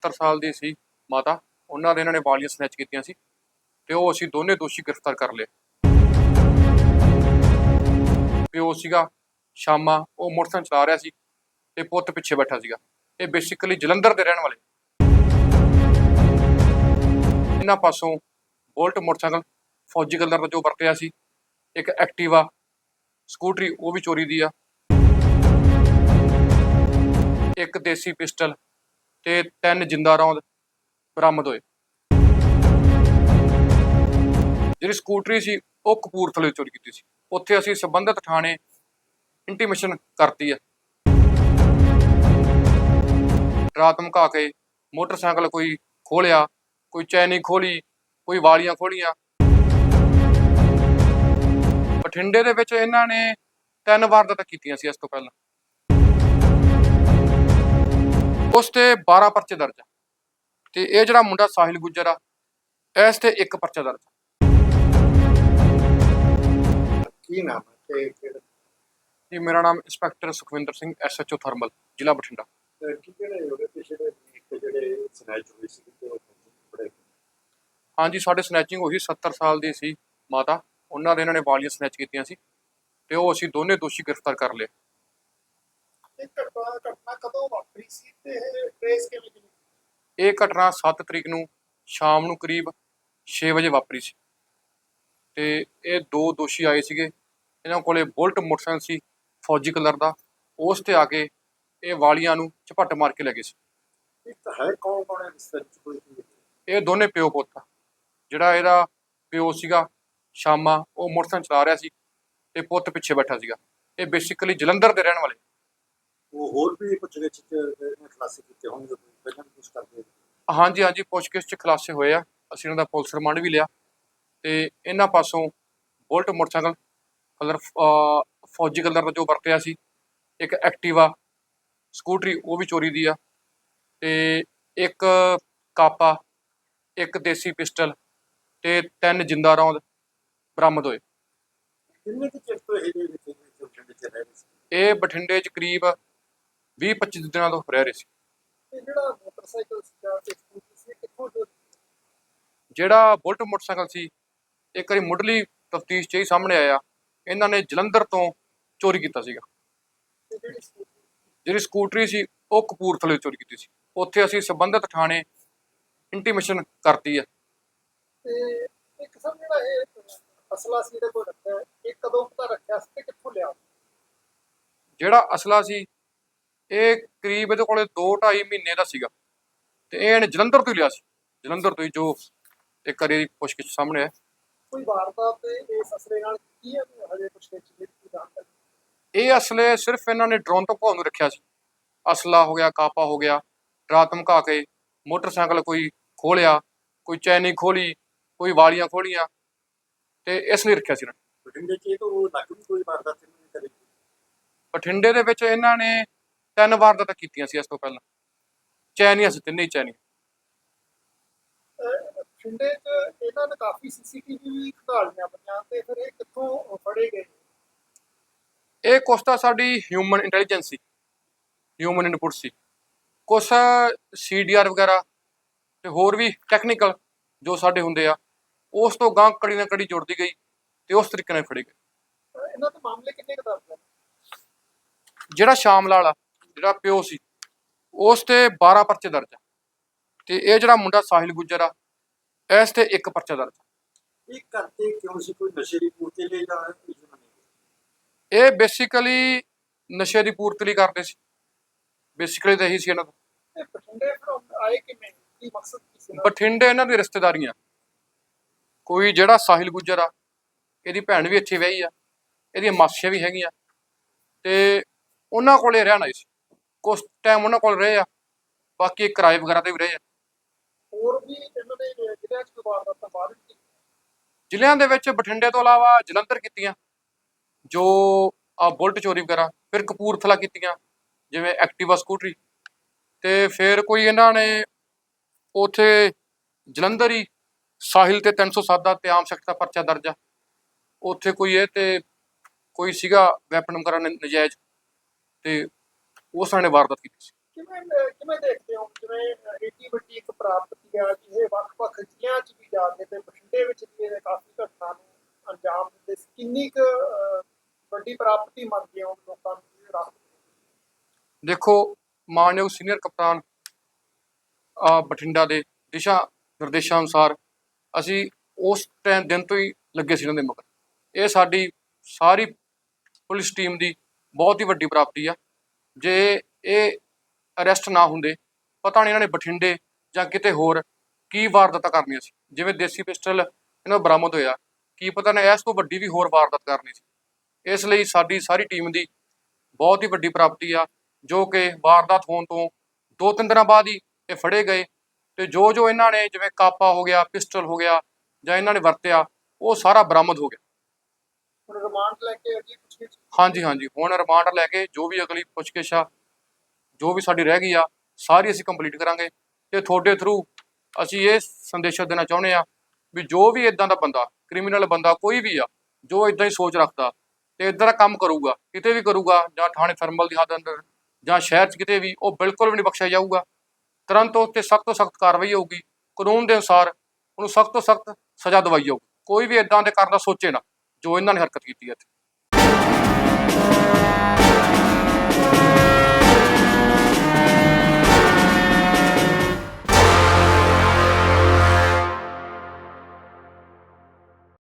70 ਸਾਲ ਦੀ ਸੀ ਮਾਤਾ, ਉਹਨਾਂ ਦੇ ਇਹਨਾਂ ਨੇ ਵਾਲੀਆਂ ਸਨੈਚ ਕੀਤੀਆਂ ਸੀ ਤੇ ਉਹ ਅਸੀਂ ਦੋਨੇ ਦੋਸ਼ੀ ਗ੍ਰਿਫਤਾਰ ਕਰ ਲਏ। ਪਿਓ ਸੀਗਾ ਸ਼ਾਮਾ, ਉਹ ਮੋਟਰਸਾਈਕਲ ਚਲਾ ਰਿਹਾ ਸੀ ਤੇ ਪੁੱਤ ਪਿੱਛੇ ਬੈਠਾ ਸੀਗਾ। ਇਹ ਬੇਸਿਕਲੀ ਜਲੰਧਰ ਦੇ ਰਹਿਣ ਵਾਲੇ। ਇਹਨਾਂ ਪਾਸੋਂ ਬੋਲਟ ਮੋਟਰਸਾਈਕਲ, ਫੌਜੀ ਕਲਰ ਦਾ ਜੋ ਵਰਤਿਆ ਸੀ, ਇੱਕ ਐਕਟਿਵਾ, ਸਕੂਟਰੀ, ਉਹ ਵੀ ਚੋਰੀ ਦੀ ਆ। ਇੱਕ ਦੇਸੀ ਪਿਸਟਲ ਤੇ ਤਿੰਨ ਜਿੰਦਾ ਰੌਂਦ ਬਰਾਮਦ ਹੋਏ। ਜਿਹੜੀ ਸਕੂਟਰੀ ਸੀ, ਉਹ ਕਪੂਰਥਲੇ ਚੋਰੀ ਕੀਤੀ ਸੀ। ਉੱਥੇ ਅਸੀਂ ਸੰਬੰਧਿਤ ਥਾਣੇ ਇੰਟੀਮੇਸ਼ਨ ਕਰਤੀ ਆ ਰਾਤ ਧਮਕਾ ਕੇ ਮੋਟਰਸਾਈਕਲ ਕੋਈ ਖੋਲਿਆ, ਕੋਈ ਚੈਨੀ ਖੋਲੀ, ਕੋਈ ਵਾਲੀਆਂ ਖੋਲੀਆਂ। ਬਠਿੰਡੇ ਦੇ ਵਿੱਚ ਇਹਨਾਂ ਨੇ ਤਿੰਨ ਵਾਰਦਾਤਾਂ ਕੀਤੀਆਂ ਸੀ ਇਸ ਤੋਂ ਪਹਿਲਾਂ। ਉਸ ਤੇ 12 ਪਰਚੇ ਦਰਜ ਆ। ਤੇ ਇਹ ਜਿਹੜਾ ਮੁੰਡਾ ਸਾਹਿਲ ਗੁੱਜਰ ਆ ਇਸ ਤੇ ਇੱਕ ਪਰਚਾ ਦਰਜ ਆ। ਕੀ ਨਾਮ ਹੈ ਤੇ ਕਿਹੜਾ ਜੀ ਮੇਰਾ ਨਾਮ inspector Sukhwinder Singh SHO thermal ਜ਼ਿਲ੍ਹਾ ਬਠਿੰਡਾ। ਤੇ ਕਿਹੜੇ ਉਹਦੇ ਪਿਛਲੇ ਇੱਕ ਜਿਹੜੇ ਸਨੈਚ ਹੋਈ ਸੀ ਤੇ ਉਹ ਬੜੇ ਹਾਂਜੀ ਸਾਡੇ ਸਨੈਚਿੰਗ ਹੋਈ 70 ਸਾਲ ਦੀ ਸੀ ਮਾਤਾ। ਉਹਨਾਂ ਦੇ ਇਹਨਾਂ ਨੇ ਵਾਲੀਆਂ ਸਨੈਚ ਕੀਤੀਆਂ ਸੀ ਤੇ ਉਹ ਅਸੀਂ ਦੋਨੇ ਦੋਸ਼ੀ ਗ੍ਰਿਫਤਾਰ ਕਰ ਲਏ। ਘਟਨਾ ਘਟਨਾ ਕਦੋਂ ਵਾਪਰੀ ਸੀ ਤੇ ਇਹ ਟ੍ਰੇਸ ਕਿਵੇਂ ਕੀਤੀ ਇਹ ਘਟਨਾ 7 ਤਰੀਕ ਨੂੰ ਸ਼ਾਮ ਨੂੰ ਕਰੀਬ 6 ਵਜੇ ਵਾਪਰੀ ਸੀ। ਤੇ ਇਹ ਦੋ ਦੋਸ਼ੀ ਆਏ ਸੀਗੇ। ਇਹਨਾਂ ਕੋਲੇ ਬੁਲਟ ਮੋਟਰਸਾਈਕਲ ਸੀ ਫੌਜੀ ਕਲਰ ਦਾ। ਉਸ ਤੇ ਆ ਕੇ ਇਹ ਵਾਲੀਆਂ ਨੂੰ ਝਪੱਟ ਮਾਰ ਕੇ ਲੈ ਗਏ ਸੀ। ਇਹ ਤਾਂ ਹੈ ਕੌਣ ਕੌਣ ਹੈ ਰਿਸਰਚ ਕੋਈ? ਕੀ ਇਹ ਦੋਨੇ ਪਿਓ ਪੁੱਤ ਜਿਹੜਾ ਇਹਦਾ ਪਿਓ ਸੀਗਾ ਸ਼ਾਮਾ ਉਹ ਮੋਟਰਸਾਈਕਲ ਚਲਾ ਰਿਹਾ ਸੀ ਤੇ ਪੁੱਤ ਪਿੱਛੇ ਬੈਠਾ ਸੀਗਾ। ਇਹ ਬੇਸਿਕਲੀ ਜਲੰਧਰ ਦੇ ਰਹਿਣ ਵਾਲੇ। ਉਹ ਹੋਰ ਵੀ ਕੁਝ ਵਿੱਚ ਕਲਾਸਿਕ ਕੀਤੇ ਹੋਣਗੇ ਪਹਿਲਾਂ ਵੀ ਕੁਝ ਕਰਦੇ ਹਾਂਜੀ ਹਾਂਜੀ ਪੁੱਛਗਿੱਛ ਚ ਖੁਲਾਸੇ ਹੋਏ ਆ। ਅਸੀਂ ਉਹਨਾਂ ਦਾ ਪੁਲਿਸ ਰਿਮਾਂਡ ਵੀ ਲਿਆ। ਤੇ ਇਹਨਾਂ ਪਾਸੋਂ ਬੁਲਟ ਮੋਟਰਸਾਈਕਲ ਕਲਰ ਫੌਜੀ ਕਲਰ ਦਾ ਜੋ ਵਰਤਿਆ ਸੀ। ਇੱਕ ਐਕਟਿਵਾ ਸਕੂਟਰੀ ਉਹ ਵੀ ਚੋਰੀ ਦੀ ਆ। ਤੇ ਇੱਕ ਕਾਪਾ ਇੱਕ ਦੇਸੀ ਪਿਸਟਲ ਤੇ ਤਿੰਨ ਜਿੰਦਾ ਰੌਂਦ ਬਰਾਮਦ ਹੋਏ। ਕਿੰਨੇ ਕੁ ਚਿਰ ਤੋਂ ਇਹ ਬਠਿੰਡੇ ਚ ਕਰੀਬ 20-25 ਦਿਨਾਂ ਤੋਂ ਰਹਿ ਰਹੇ ਸੀ। ਜਿਹੜਾ ਮੋਟਰਸਾਈਕਲ ਸੀ ਜਾਂ ਤੇ ਸਕੂਟਰ ਸੀ ਇਹ ਕਿੱਥੋਂ ਚੋਰੀ ਜਿਹੜਾ ਬੁਲਟ ਮੋਟਰਸਾਈਕਲ ਸੀ ਇੱਕ ਵਾਰੀ ਮੁੱਢਲੀ ਤਫਤੀਸ਼ 'ਚ ਹੀ ਸਾਹਮਣੇ ਆਇਆ ਇਹਨਾਂ ਨੇ ਜਲੰਧਰ ਤੋਂ ਚੋਰੀ ਕੀਤਾ ਸੀਗਾ। ਜਿਹੜੀ ਸਕੂਟਰ ਸੀ? ਉਹ ਕਪੂਰਥਲੇ ਚੋਰੀ ਕੀਤੀ ਸੀ। ਉੱਥੇ ਅਸੀਂ ਸੰਬੰਧਿਤ ਥਾਣੇ ਇੰਟੀਮੇਸ਼ਨ ਕਰਤੀ ਆ ਤੇ ਇੱਕ ਸਭ ਜਿਹੜਾ ਇਹ ਅਸਲਾ ਸੀ ਇਹਦੇ ਕੋਲ ਰੱਖਿਆ ਹੈ, ਇਹ ਕਦੋਂ ਦਾ ਰੱਖਿਆ ਸੀ ਤੇ ਕਿੱਥੋਂ ਲਿਆ? ਜਿਹੜਾ ਅਸਲਾ ਸੀ ਇਹ ਕਰੀਬ ਇਹਦੇ ਕੋਲੇ 2.5 ਮਹੀਨੇ ਦਾ ਸੀਗਾ। ਤੇ ਇਹ ਇਹਨੇ ਜਲੰਧਰ ਤੋਂ ਹੀ ਲਿਆ ਸੀ। ਜਲੰਧਰ ਤੋਂ ਹੀ ਜੋ ਇੱਕ ਵਾਰੀ ਪੁੱਛਗਿੱਛ ਸਾਹਮਣੇ ਹੈ ਕੋਈ ਵਾਰਦਾਤ ਤੇ ਇਸ ਅਸਲੇ ਨਾਲ ਕੀ ਹੈ? ਹਜੇ ਕੁਝ ਜਾਣਕਾਰੀ? ਇਹ ਅਸਲੇ ਸਿਰਫ ਇਹਨਾਂ ਨੇ ਡਰੋਨ ਤੋਂ ਭਾਉ ਨੂੰ ਰੱਖਿਆ ਸੀ। ਅਸਲਾ ਹੋ ਗਿਆ ਕਾਪਾ ਹੋ ਗਿਆ ਡਰਾ ਧਮਕਾ ਕੇ ਮੋਟਰਸਾਈਕਲ ਕੋਈ ਖੋਲਿਆ ਕੋਈ ਚੈਨੀ ਖੋਲੀ ਕੋਈ ਵਾਲੀਆਂ ਖੋਲੀਆਂ ਤੇ ਇਸ ਲਈ ਰੱਖਿਆ ਸੀ ਇਹਨਾਂ ਨੇ। ਬਠਿੰਡੇ ਚ ਇਹ ਤਾਂ ਉਹ ਲੱਗ ਵੀ ਕੋਈ ਵਾਰਦਾਤ ਨਹੀਂ ਕਰੀ ਬਠਿੰਡੇ ਦੇ ਵਿੱਚ ਇਹਨਾਂ ਨੇ ਤਿੰਨ ਵਾਰਦਾਤਾਂ ਕੀਤੀਆਂ ਸੀ ਇਸ ਤੋਂ ਪਹਿਲਾਂ। ਚੈਨੀਆਂ ਸੀ ਤਿੰਨੇ ਹੀ ਚੈਨੀਆਂ। ਅਹ ਬਠਿੰਡੇ ਚ ਇਹਨਾਂ ਨੇ ਕਾਫੀ ਸੀਸੀਟੀਵੀ ਵੀ ਖੰਗਾਲੀਆਂ ਪਈਆਂ ਤੇ ਫਿਰ ਇਹ ਕਿੱਥੋਂ ਫੜੇ ਗਏ? ਇਹ ਕੁਛ ਤਾਂ ਸਾਡੀ ਹਿਊਮਨ ਇੰਟੈਲੀਜੈਂਸ ਸੀ। ਹਿਊਮਨ ਇਨਪੁਟ ਸੀ। ਕੁਛ ਸੀਡੀਆਰ ਵਗੈਰਾ ਤੇ ਹੋਰ ਵੀ ਟੈਕਨੀਕਲ ਜੋ ਸਾਡੇ ਹੁੰਦੇ ਆ ਉਸ ਤੋਂ ਗਾਂ ਕੜੀ ਨਾ ਕੜੀ ਜੁੜਦੀ ਗਈ ਤੇ ਉਸ ਤਰੀਕੇ ਨਾਲ ਫੜੇ ਗਏ। ਇਹਨਾਂ ਦੇ ਮਾਮਲੇ ਕਿੰਨੇ ਕੁ ਦਰਜ ਜਿਹੜਾ ਸ਼ਾਮ ਲਾਲ ਆ। ਜਿਹੜਾ ਪਿਓ ਸੀ ਉਸ ਤੇ 12 ਪਰਚੇ ਦਰਜ ਆ। ਤੇ ਇਹ ਜਿਹੜਾ ਮੁੰਡਾ ਸਾਹਿਲ ਗੁੱਜਰ ਆ ਇਸ ਤੇ ਇੱਕ ਪਰਚਾ ਦਰਜ ਆ। ਇਹ ਕਰਦੇ ਕਿਉਂ ਸੀ? ਕੋਈ ਨਸ਼ੇ ਦੀ ਪੂਰਤੀ ਲਈ ਜਾਂ ਕੁਝ ਨਹੀਂ? ਇਹ ਬੇਸਿਕਲੀ ਨਸ਼ੇ ਦੀ ਪੂਰਤੀ ਲਈ ਕਰਦੇ ਸੀ। ਬੇਸਿਕਲੀ ਤਾਂ ਇਹੀ ਸੀ ਇਹਨਾਂ ਦਾ। ਇਹ ਬਠਿੰਡੇ ਫਿਰ ਆਏ ਕਿਵੇਂ? ਕੀ ਮਕਸਦ ਕੀ ਸੀ? ਇਹਨਾਂ ਦਾ? ਬਠਿੰਡੇ ਇਹਨਾਂ ਦੀ ਰਿਸ਼ਤੇਦਾਰੀਆਂ। ਕੋਈ ਜਿਹੜਾ ਸਾਹਿਲ ਗੁੱਜਰ ਆ ਇਹਦੀ ਭੈਣ ਵੀ ਇੱਥੇ ਵਿਆਹੀ ਆ ਇਹਦੀਆਂ ਮਾਸੀਆਂ ਵੀ ਹੈਗੀਆਂ। ਤੇ ਉਹਨਾਂ ਕੋਲੇ ਰਹਿਣ ਸੀ। ਕੁਛ ਟਾਈਮ ਉਹਨਾਂ ਕੋਲ ਰਹੇ ਆ ਬਾਕੀ ਇਹ ਕਿਰਾਏ ਵਗੈਰਾ ਤੇ ਵੀ ਰਹੇ ਆ ਹੋਰ ਵੀ ਇਹਨਾਂ ਨੇ ਜ਼ਿਲ੍ਹਿਆਂ ਚ ਕੋਈ ਵਾਰਦਾਤਾਂ ਬਾਹਰ ਵੀ ਕੀਤੀਆਂ। ਜ਼ਿਲ੍ਹਿਆਂ ਦੇ ਵਿੱਚ ਬਠਿੰਡੇ ਤੋਂ ਇਲਾਵਾ ਜਲੰਧਰ ਕੀਤੀਆਂ ਜੋ ਆ ਬੁਲਟ ਚੋਰੀ ਵਗੈਰਾ ਫਿਰ ਕਪੂਰਥਲਾ ਕੀਤੀਆਂ ਜਿਵੇਂ ਐਕਟਿਵਾ ਸਕੂਟਰੀ ਤੇ ਫਿਰ ਕੋਈ ਇਹਨਾਂ ਨੇ ਉਥੇ ਜਲੰਧਰ ਹੀ ਸਾਹਿਲ ਤੇ 307 ਦਾ ਤੇ ਆਮ ਸਖਤ ਦਾ ਪਰਚਾ ਦਰਜ ਆ ਉਥੇ ਕੋਈ ਇਹ ਤੇ ਕੋਈ ਸੀਗਾ ਵੈਪਨ ਵਗੈਰਾ ਨਜਾਇਜ਼ ਤੇ ਉਸ ਨੇ ਵਾਰਦਾਤ ਕੀਤੀ ਸੀ। ਕਿਵੇਂ ਕਿਵੇਂ ਦੇਖਦੇ ਹੋ? ਜਿਵੇਂ ਏਡੀ ਵੱਡੀ ਇੱਕ ਪ੍ਰਾਪਤੀ ਆ ਜਿਹੇ ਵੱਖ-ਵੱਖ ਜ਼ਿਲ੍ਹਿਆਂ 'ਚ ਵੀ ਜਾ ਕੇ ਤੇ ਬਠਿੰਡੇ ਵਿੱਚ ਵੀ ਇਹ ਕਾਫੀ ਘਟਨਾ ਨੂੰ ਅੰਜਾਮ ਦਿੰਦੇ ਸੀ। ਕਿੰਨੀ ਕੁ ਵੱਡੀ ਪ੍ਰਾਪਤੀ ਮੰਨਦੇ ਹੋ ਲੋਕਾਂ ਨੂੰ ਰਾਹਤ ਦੇਖੋ ਮਾਨਯੋਗ ਸੀਨੀਅਰ ਕਪਤਾਨ ਬਠਿੰਡਾ ਦੇ ਦਿਸ਼ਾ ਨਿਰਦੇਸ਼ਾਂ ਅਨੁਸਾਰ ਅਸੀਂ ਉਸ ਟਾਈਮ ਦਿਨ ਤੋਂ ਹੀ ਲੱਗੇ ਸੀ ਇਹਨਾਂ ਦੇ ਮਗਰ। ਇਹ ਸਾਡੀ ਸਾਰੀ ਪੁਲਿਸ ਟੀਮ ਦੀ ਬਹੁਤ ਹੀ ਵੱਡੀ ਪ੍ਰਾਪਤੀ ਆ। ਜੇ ਇਹ ਅਰੈਸਟ ਨਾ ਹੁੰਦੇ, ਪਤਾ ਨਹੀਂ ਇਹਨਾਂ ਨੇ ਬਠਿੰਡੇ ਜਾਂ ਕਿਤੇ ਹੋਰ ਕੀ ਵਾਰਦਾਤਾਂ ਕਰਨੀਆਂ ਸੀ। ਜਿਵੇਂ ਦੇਸੀ ਪਿਸਟਲ ਇਹਨਾਂ ਬਰਾਮਦ ਹੋਇਆ। ਕੀ ਪਤਾ ਨੇ ਇਸ ਤੋਂ ਵੱਡੀ ਵੀ ਹੋਰ ਵਾਰਦਾਤ ਕਰਨੀ ਸੀ। ਇਸ ਲਈ ਸਾਡੀ ਸਾਰੀ ਟੀਮ ਦੀ ਬਹੁਤ ਹੀ ਵੱਡੀ ਪ੍ਰਾਪਤੀ ਆ, ਜੋ ਕਿ ਵਾਰਦਾਤ ਹੋਣ ਤੋਂ ਦੋ ਤਿੰਨ ਦਿਨਾਂ ਬਾਅਦ ਹੀ ਇਹ ਫੜੇ ਗਏ ਤੇ ਜੋ ਜੋ ਇਹਨਾਂ ਨੇ ਜਿਵੇਂ ਕਾਪਾ ਹੋ ਗਿਆ, ਪਿਸਟਲ ਹੋ ਗਿਆ ਜਾਂ ਇਹਨਾਂ ਨੇ ਵਰਤਿਆ, ਉਹ ਸਾਰਾ ਬਰਾਮਦ ਹੋ ਗਿਆ। ਹੁਣ ਰਿਮਾਂਡ ਲੈ ਕੇ ਅਗਲੀ ਪੁੱਛਗਿੱਛ ਹਾਂਜੀ ਹਾਂਜੀ। ਹੁਣ ਰਿਮਾਂਡ ਲੈ ਕੇ ਜੋ ਵੀ ਅਗਲੀ ਪੁੱਛਗਿੱਛ ਆ, ਜੋ ਵੀ ਸਾਡੀ ਰਹਿ ਗਈ ਆ, ਸਾਰੀ ਅਸੀਂ ਕੰਪਲੀਟ ਕਰਾਂਗੇ ਤੇ ਤੁਹਾਡੇ ਥਰੂ ਅਸੀਂ ਇਹ ਸੰਦੇਸ਼ ਦੇਣਾ ਚਾਹੁੰਦੇ ਆ ਵੀ ਜੋ ਵੀ ਇਦਾਂ ਦਾ ਬੰਦਾ ਕ੍ਰਿਮੀਨਲ ਬੰਦਾ ਕੋਈ ਵੀ ਆ, ਜੋ ਇਦਾਂ ਹੀ ਸੋਚ ਰੱਖਦਾ ਤੇ ਇਦਾਂ ਦਾ ਕੰਮ ਕਰੂਗਾ, ਕਿਤੇ ਵੀ ਕਰੂਗਾ, ਜਾਂ ਥਾਣੇ ਥਰਮਲ ਦੀ ਹੱਦ ਅੰਦਰ, ਜਾਂ ਸ਼ਹਿਰ 'ਚ ਕਿਤੇ ਵੀ, ਉਹ ਬਿਲਕੁਲ ਵੀ ਨਹੀਂ ਬਖਸ਼ਿਆ ਜਾਊਗਾ। ਤੁਰੰਤ ਉਸ ਤੇ ਸਖਤ ਤੋਂ ਸਖਤ ਕਾਰਵਾਈ ਹੋਊਗੀ। ਕਾਨੂੰਨ ਦੇ ਅਨੁਸਾਰ ਉਹਨੂੰ ਸਖਤ ਤੋਂ ਸਖਤ ਸਜ਼ਾ ਦਵਾਈ ਜਾਊਗੀ। ਕੋਈ ਵੀ ਇਦਾਂ ਦੇ ਕਰਨ ਦਾ ਸੋਚੇ ਨਾ। ਜੋ ਇਹਨਾਂ ਨੇ ਹਰਕਤ ਕੀਤੀ ਹੈ ਇੱਥੇ।